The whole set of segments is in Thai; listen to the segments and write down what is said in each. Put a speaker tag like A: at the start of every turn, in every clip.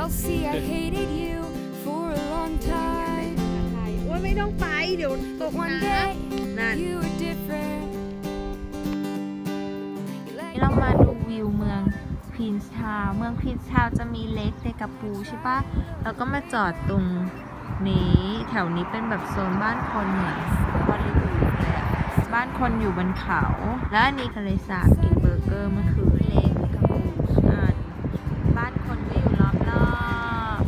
A: Well, see, I hated you for a long time.
B: ว่าไม่ต้องไปเดี๋ยวต
A: But
B: ก
A: one
B: น้
A: day, ำ
B: นั่น
A: you were different. You let
C: เรามาดูวิวเมืองพีนส์ทาวน์เมืองพีนส์ทาวน์จะมีเลคเดกาปูใช่ปะแล้วก็มาจอดตรงนี้แถวนี้เป็นแบบโซนบ้านคนเหมือนฮอลลีวูดเลยอะบ้านคนอยู่บนเขา แล้วอันนี้ทะเลสาบกินเบอร์เกอร์เมื่อคืนเลคเดกาปูอ่านบ้านคนก็อยู่รอบ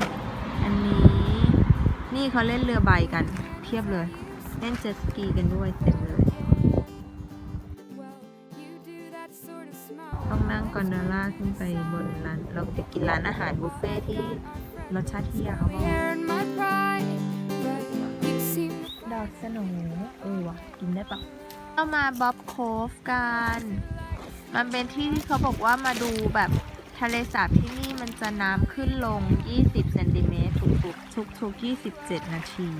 C: ๆอันนี้ นี่เขาเล่นเรือใบกันเทียบเลย เล่นเจ็ตสกีกันด้วยเต็มเลย ต้องนั่งกอนโดล่าขึ้นไปบนร้านเราไปกินร้านอาหารบุฟเฟ่ที่รสชาติที่ยากเขาบอก
A: Hair and my pride, but you seem
C: ดอกสโหนเออวะกินได้ปะเรามาบ๊อบโคฟกัน มันเป็นที่ที่เขาบอกว่ามาดูแบบทะเลสาบที่นี่ มันจะน้ำขึ้นลง 20เซนติเมตรทุกๆทุกๆ27 นาที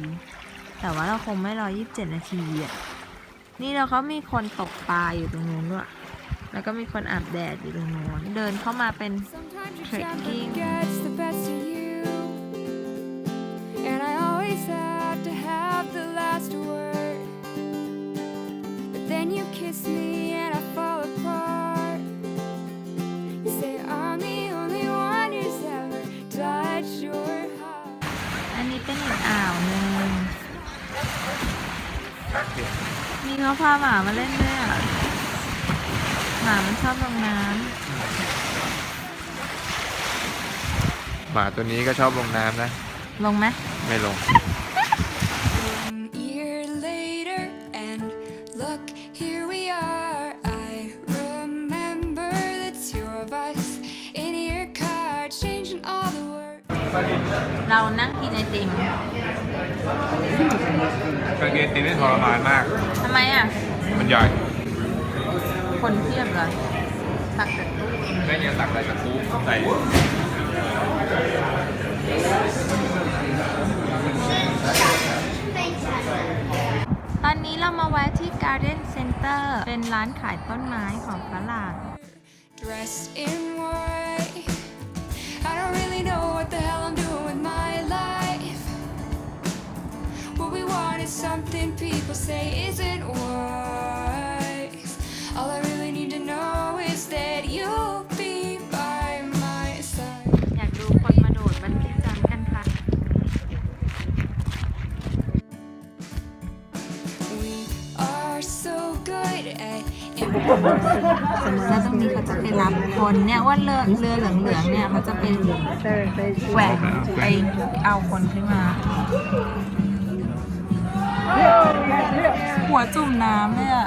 C: แต่ว่าเราคงไม่รอ 27 นาทีอะ นี่เราเขามีคนตกปลาอยู่ตรงนู้นด้วย แล้วก็มีคนอาบแดดอยู่ตรงนู้น เดินเข้ามาเป็น
A: Sometimes your
C: Trekking. มีเขาพาหมามาเล่นด้วยอะหมามันชอบลงน้
D: หมาตัวนี้ก็ชอบลงน้ำนะำ
C: ลงไหม
D: ไม่ลง
A: One year later, and look, here we are. I remember the two of us in your car, changing all the words.
C: เรานั่งกินไอติม
D: กางเกงตีนี่ทรมานมาก
C: ทำไมอะ
D: มันใหญ่
C: คนเทียบเลยตักแต่ตู้
D: แม่ยังตักอะไรจากตู้ใส่
C: ตอนนี้เรามาแวะที่ Garden Center เป็นร้านขายต้นไม้ของฝรั่ง
A: dressed in white. I don't really know what the hell I'm doing What we want is something people say isn't wise. All I really need to know is that you'll be by my side.
C: อยากดูคนมาโดดบันจี้จัมป์กันค่ะ
A: We are so good at
C: แล้วตรงนี้เขาจะไปรับคนเนี่ยว่าเรือเรือเหลืองๆเนี่ยเขาจะเป็นแหวกไปเอาคนขึ้นมา หัวจุ่มน้ำเนี่ย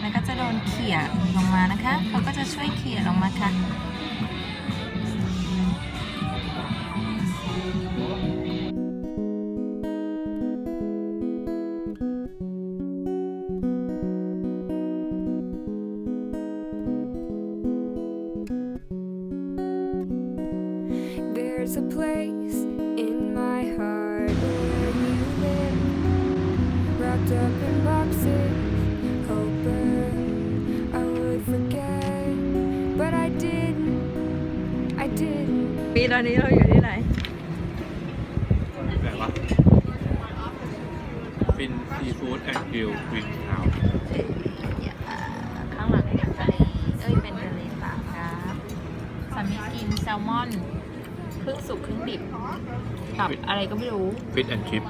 C: แล้วก็จะโดนเขี่ยลงมานะคะ เขาก็จะช่วยเขี่ยลงมาค่ะ
A: There's a place in my heart where you live, wrapped up in boxes, hoping I would forget, but I didn't. I didn't.
B: ปีตอนนี้เราอยู่ที่ไหน
D: ไหนวะฟินซีฟู้ดแอนด์กิลควินทาว
C: ข้างหลังเป็นทะเลเอ้ยเป็นทะเลสาบครับสามีกินแซลมอนค รึ่งสุกครึ่งดิบกับอะไรก็ไม่รู้
D: ฟิตแอนด์ชิพ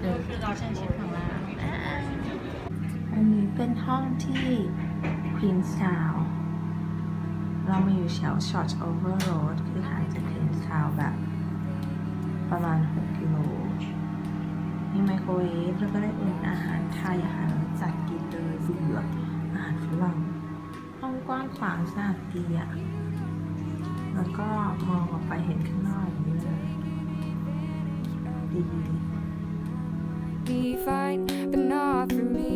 C: เออฟิชแอนชิพของเราอ่าอันนี้เป็นห้องที่ Queen's Town เรามาอยู่แถว Short Over Road คือห่างจาก Queen's Town แบบ ประมาณ 6 กิโล มีไมโครเวฟแล้วก็ได้อุ่นอาหารไทยอาหารจัดกินเลยเบื่ออาหารฝรั่งห้องกว้างขวางสะอาดดีอะ แล้วก็มองออกไปเห็นข้างนอกอย่างนี้เลยดี
A: Be fine, but not for me.